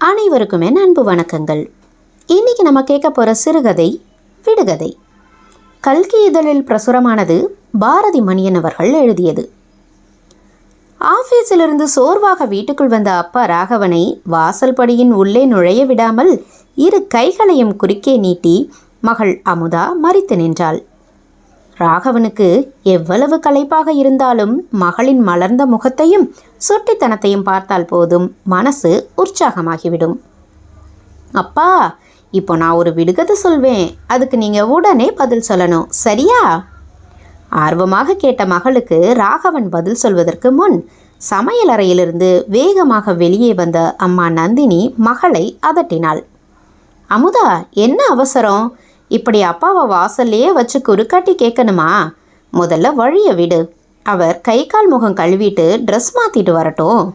அனைவருக்குமே அன்பு வணக்கங்கள். இன்னைக்கு நம்ம கேட்க போகிற சிறுகதை விடுகதை. கல்கி இதழில் பிரசுரமானது பாரதி மணியன் அவர்கள் எழுதியது. ஆஃபீஸிலிருந்து சோர்வாக வீட்டுக்குள் வந்த அப்பா ராகவனை வாசல் படியின் உள்ளே நுழைய விடாமல் இரு கைகளையும் குறுக்கே நீட்டி மகள் அமுதா மறித்து நின்றாள். ராகவனுக்கு எவ்வளவு களைப்பாக இருந்தாலும் மகளின் மலர்ந்த முகத்தையும் சுட்டித்தனத்தையும் பார்த்தால் போதும். மனசு உற்சாகமாகிவிடும். அப்பா இப்போ நான் ஒரு விடுகதை சொல்வேன். அதுக்கு நீங்கள் உடனே பதில் சொல்லணும். சரியா? ஆர்வமாக கேட்ட மகளுக்கு ராகவன் பதில் சொல்வதற்கு முன் சமையலறையிலிருந்து வேகமாக வெளியே வந்த அம்மா நந்தினி மகளை அதட்டினாள். அமுதா என்ன அவசரம்? இப்படி அப்பாவை வாசல்லையே வச்சு குறுக்காட்டி கேட்கணுமா முதல்ல வழியை விடு. அவர் கை கால் முகம் கழுவிட்டு ட்ரெஸ் மாற்றிட்டு வரட்டும்.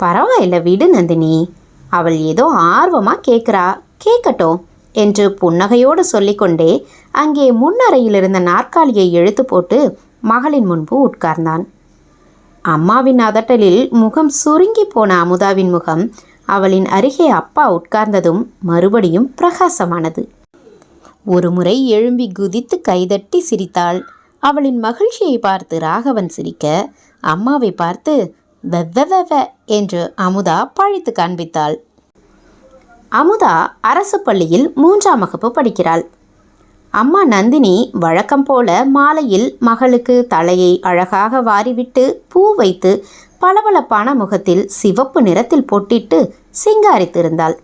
பரவாயில்ல விடு நந்தினி. அவள் ஏதோ ஆர்வமாக கேட்குறா கேட்கட்டும் என்று புன்னகையோடு சொல்லிக்கொண்டே அங்கே முன்னறையில் இருந்த நாற்காலியை இழுத்து போட்டு மகளின் முன்பு உட்கார்ந்தான். அம்மாவின் அதட்டலில் முகம் சுருங்கி போன அமுதாவின் முகம் அவளின் அருகே அப்பா உட்கார்ந்ததும் மறுபடியும் பிரகாசமானது. ஒருமுறை எழும்பி குதித்து கைதட்டி சிரித்தாள். அவளின் மகிழ்ச்சியை பார்த்து ராகவன் சிரிக்க அம்மாவை பார்த்து வெவ்வ வெவ என்று அமுதா பழித்து காண்பித்தாள். அமுதா அரசு பள்ளியில் மூன்றாம் வகுப்பு படிக்கிறாள். அம்மா நந்தினி வழக்கம் போல மாலையில் மகளுக்கு தலையை அழகாக வாரிவிட்டு பூ வைத்து பளபளப்பான முகத்தில் சிவப்பு நிறத்தில் பொட்டிட்டு சிங்காரித்திருந்தாள்.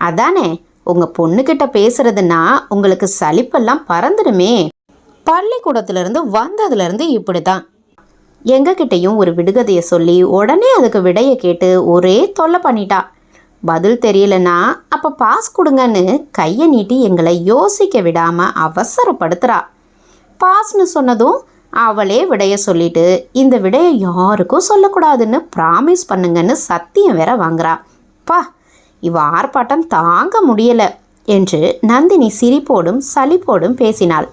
அதானே உங்க பொண்ணுகிட்ட பேசுறதுன்னா உங்களுக்கு சலிப்பெல்லாம் பறந்துடுமே. பள்ளிக்கூடத்திலிருந்து வந்ததுலேருந்து இப்படி தான் எங்ககிட்டையும் ஒரு விடுகதையை சொல்லி உடனே அதுக்கு விடையை கேட்டு ஒரே தொல்லை பண்ணிட்டா. பதில் தெரியலனா அப்போ பாஸ் கொடுங்கன்னு கையை நீட்டி எங்களை யோசிக்க விடாமல் அவசரப்படுத்துகிறா பாஸ்னு சொன்னதும் அவளே விடைய சொல்லிட்டு இந்த விடையை யாருக்கும் சொல்லக்கூடாதுன்னு ப்ராமிஸ் பண்ணுங்கன்னு சத்தியம் வேற வாங்குறா. பா இவ ஆர்ப்பாட்டம் தாங்க முடியல என்று நந்தினி சிரிப்போடும் சலிப்போடும் பேசினாள்.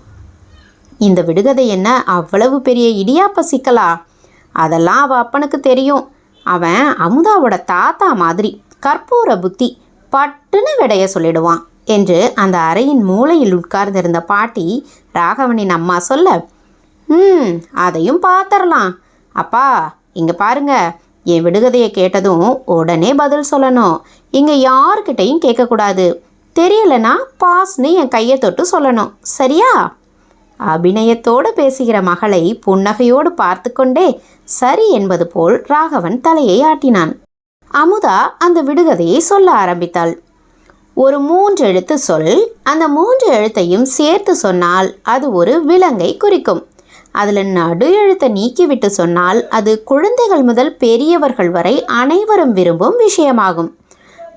இந்த விடுகதை என்ன அவ்வளவு பெரிய இடியாப்ப சிக்கலா? அதெல்லாம் அவ அப்பனுக்கு தெரியும். அவன் அமுதாவோட தாத்தா மாதிரி கற்பூர புத்தி பட்டுன்னு விடைய சொல்லிடுவான் என்று அந்த அறையின் மூலையில் உட்கார்ந்திருந்த பாட்டி ராகவனின் அம்மா சொல்ல ம் அதையும் பார்த்துடலாம் அப்பா இங்கே பாருங்க. என் விடுகதையை கேட்டதும் உடனே பதில் சொல்லணும். இங்கே யாருக்கிட்டையும் கேட்கக்கூடாது. தெரியலனா பாஸ்னு என் கையை தொட்டு சொல்லணும். சரியா? அபிநயத்தோடு பேசுகிற மகளை புன்னகையோடு பார்த்து கொண்டே சரி என்பது போல் ராகவன் தலையை ஆட்டினான். அமுதா அந்த விடுகதையை சொல்ல ஆரம்பித்தாள். ஒரு மூன்று எழுத்து சொல். அந்த மூன்று எழுத்தையும் சேர்த்து சொன்னால் அது ஒரு விலங்கை குறிக்கும். அதில் நடு எழுத்தை நீக்கிவிட்டு சொன்னால் அது குழந்தைகள் முதல் பெரியவர்கள் வரை அனைவரும் விரும்பும் விஷயமாகும்.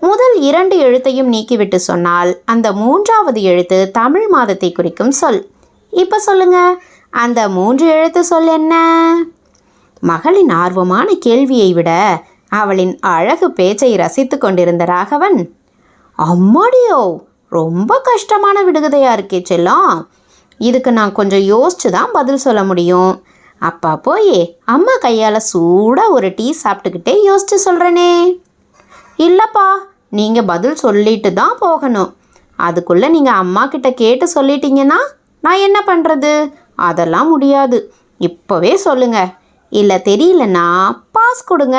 முதல் இரண்டு எழுத்தையும் நீக்கிவிட்டு சொன்னால் அந்த மூன்றாவது எழுத்து தமிழ் மாதத்தை குறிக்கும் சொல். இப்போ சொல்லுங்க அந்த மூன்று எழுத்து சொல் என்ன? மகளின் ஆர்வமான கேள்வியை விட அவளின் அழகு பேச்சை ரசித்து கொண்டிருந்த ராகவன் அம்மாடியோ ரொம்ப கஷ்டமான விடுகதையாக இருக்கே செல்லம். இதுக்கு நான் கொஞ்சம் யோசிச்சு தான் பதில் சொல்ல முடியும். அப்பா போய் அம்மா கையால் சூடாக ஒரு டீ சாப்பிட்டுக்கிட்டே யோசிச்சு சொல்கிறேனே இல்லைப்பா நீங்கள் பதில் சொல்லிட்டு தான் போகணும். அதுக்குள்ளே நீங்கள் அம்மா கிட்ட கேட்டு சொல்லிட்டீங்கன்னா நான் என்ன பண்ணுறது அதெல்லாம் முடியாது. இப்போவே சொல்லுங்கள் இல்லை தெரியலன்னா பாஸ் கொடுங்க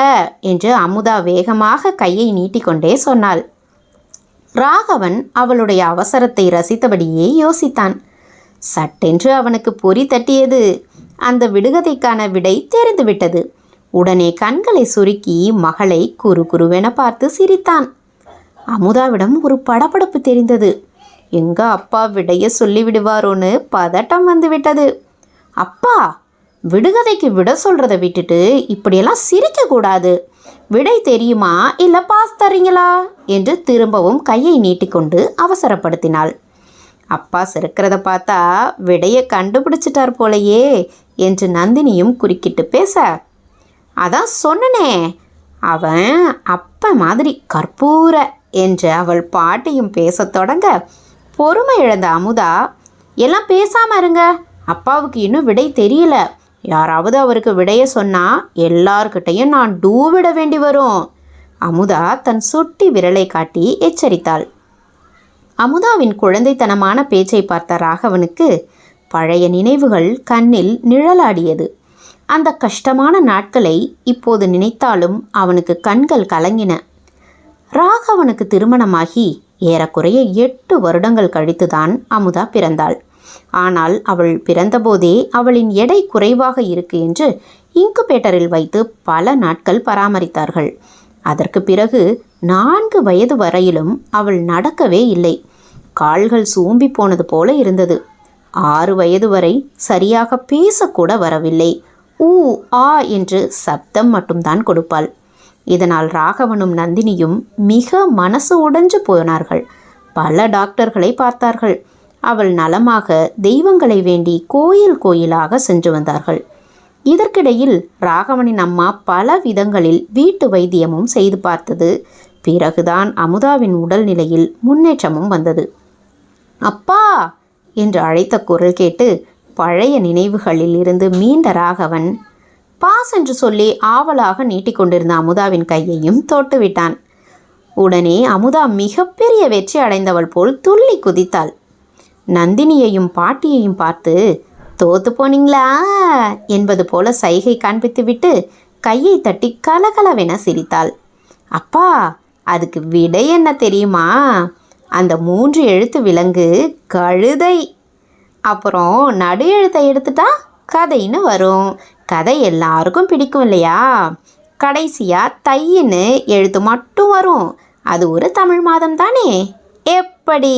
என்று அமுதா வேகமாக கையை நீட்டிக்கொண்டே சொன்னாள். ராகவன் அவளுடைய அவசரத்தை ரசித்தபடியே யோசித்தான். சட்டென்று அவனுக்கு பொறி தட்டியது. அந்த விடுகதைக்கான விடை தெரிந்துவிட்டது உடனே கண்களை சுருக்கி மகளை குறு குருவென பார்த்து சிரித்தான். அமுதாவிடம் ஒரு படபடப்பு தெரிந்தது. எங்க அப்பா விடைய சொல்லிவிடுவாரோன்னு பதட்டம் வந்து விட்டது. அப்பா விடுகதைக்கு விட சொல்றதை விட்டுட்டு இப்படியெல்லாம் சிரிக்கக்கூடாது விடை தெரியுமா இல்லை பாஸ் தரீங்களா? என்று திரும்பவும் கையை நீட்டிக்கொண்டு அவசரப்படுத்தினாள். அப்பா சிறுக்கிறத பார்த்தா விடையை கண்டுபிடிச்சிட்டார் போலையே என்று நந்தினியும் குறுக்கிட்டு பேச. அதான் சொன்னனே அவன் அப்ப மாதிரி கற்பூர என்று அவள் பாட்டியும் பேசத் தொடங்க. பொறுமை இழந்த அமுதா எல்லாம் பேசாமல் இருங்க. அப்பாவுக்கு இன்னும் விடை தெரியல. யாராவது அவருக்கு விடைய சொன்னால் எல்லார்கிட்டையும் நான் டூ விட வேண்டி வரும். அமுதா தன் சுட்டி விரலை காட்டி எச்சரித்தாள். அமுதாவின் குழந்தைத்தனமான பேச்சை பார்த்த ராகவனுக்கு பழைய நினைவுகள் கண்ணில் நிழலாடியது. அந்த கஷ்டமான நாட்களை இப்போது நினைத்தாலும் அவனுக்கு கண்கள் கலங்கின. ராகவனுக்கு திருமணமாகி ஏறக்குறைய எட்டு வருடங்கள் கழித்துதான் அமுதா பிறந்தாள். ஆனால் அவள் பிறந்தபோதே அவளின் எடை குறைவாக இருக்கு என்று இன்குபேட்டரில் வைத்து பல நாட்கள் பராமரித்தார்கள். அதற்கு பிறகு நான்கு வயது வரையிலும் அவள் நடக்கவே இல்லை. கால்கள் சூம்பி போனது போல இருந்தது. ஆறு வயது வரை சரியாக பேசக்கூட வரவில்லை. ஊ ஆ என்று சப்தம் மட்டும்தான் கொடுப்பாள். இதனால் ராகவனும் நந்தினியும் மிக மனசு உடைஞ்சு போனார்கள். பல டாக்டர்களை பார்த்தார்கள். அவள் நலமாக தெய்வங்களை வேண்டி கோயில் கோயிலாக சென்று வந்தார்கள். இதற்கிடையில் ராகவனின் அம்மா பல விதங்களில் வீட்டு வைத்தியமும் செய்து பார்த்தது. பிறகுதான் அமுதாவின் உடல்நிலையில் முன்னேற்றமும் வந்தது. அப்பா! என்று அழைத்த குரல் கேட்டு பழைய நினைவுகளில் இருந்து மீண்ட ராகவன் பாஸ் என்று சொல்லி ஆவலாக நீட்டிக்கொண்டிருந்த அமுதாவின் கையையும் தொட்டுவிட்டான் உடனே அமுதா மிகப்பெரிய வெற்றி அடைந்தவள் போல் துள்ளி குதித்தாள். நந்தினியையும் பாட்டியையும் பார்த்து தோத்து போனீங்களா? என்பது போல சைகை காண்பித்துவிட்டு கையை தட்டி கலகலவென சிரித்தாள். அப்பா அதுக்கு விடை என்ன தெரியுமா? அந்த மூன்று எழுத்து விலங்கு கழுதை. அப்புறம் நடு எழுத்தை எடுத்துட்டா கதைன்னு வரும். கதை எல்லாருக்கும் பிடிக்கும் இல்லையா? கடைசியாக தையின்னு எழுத்து மட்டும் வரும். அது ஒரு தமிழ் மாதம் தானே? எப்படி?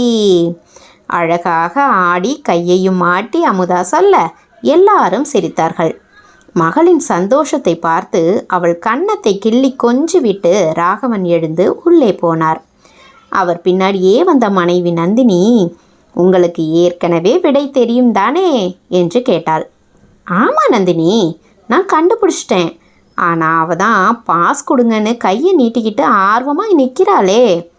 அழகாக ஆடி கையையும் மாட்டி அமுதா சொல்ல எல்லாரும் சிரித்தார்கள். மகளின் சந்தோஷத்தை பார்த்து அவள் கன்னத்தை கிள்ளி கொஞ்சி விட்டு ராகவன் எழுந்து உள்ளே போனார். அவர் பின்னாடியே வந்த மனைவி நந்தினி உங்களுக்கு ஏற்கனவே விடை தெரியும் தானே? என்று கேட்டாள். ஆமாம் நந்தினி நான் கண்டுபிடிச்சிட்டேன். ஆனால் அவ தான் பாஸ் கொடுங்கன்னு கையை நீட்டிக்கிட்டு ஆர்வமாக நிற்கிறாளே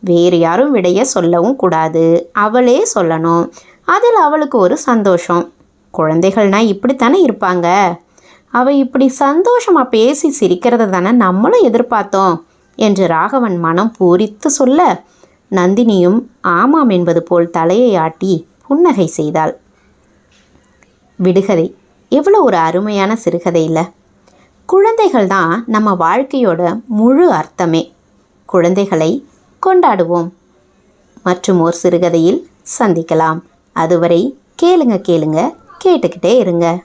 வேறு யாரும் விடைய சொல்லவும் கூடாது. அவளே சொல்லணும். அதில் அவளுக்கு ஒரு சந்தோஷம். குழந்தைகள்னா இப்படித்தானே இருப்பாங்க? அவள் இப்படி சந்தோஷமாக பேசி சிரிக்கிறத தானே நம்மளும் எதிர்பார்த்தோம்? என்று ராகவன் மனம் பூரித்து சொல்ல நந்தினியும் ஆமாம் என்பது போல் தலையை ஆட்டி புன்னகை செய்தாள். விடுகதை எவ்வளோ ஒரு அருமையான சிறுகதை இல்லை. குழந்தைகள் தான் நம்ம வாழ்க்கையோட முழு அர்த்தமே. குழந்தைகளை கொண்டாடுவோம். மற்றும் ஒரு சிறுகதையில் சந்திக்கலாம். அதுவரை கேளுங்க கேளுங்க கேட்டுக்கிட்டே இருங்க.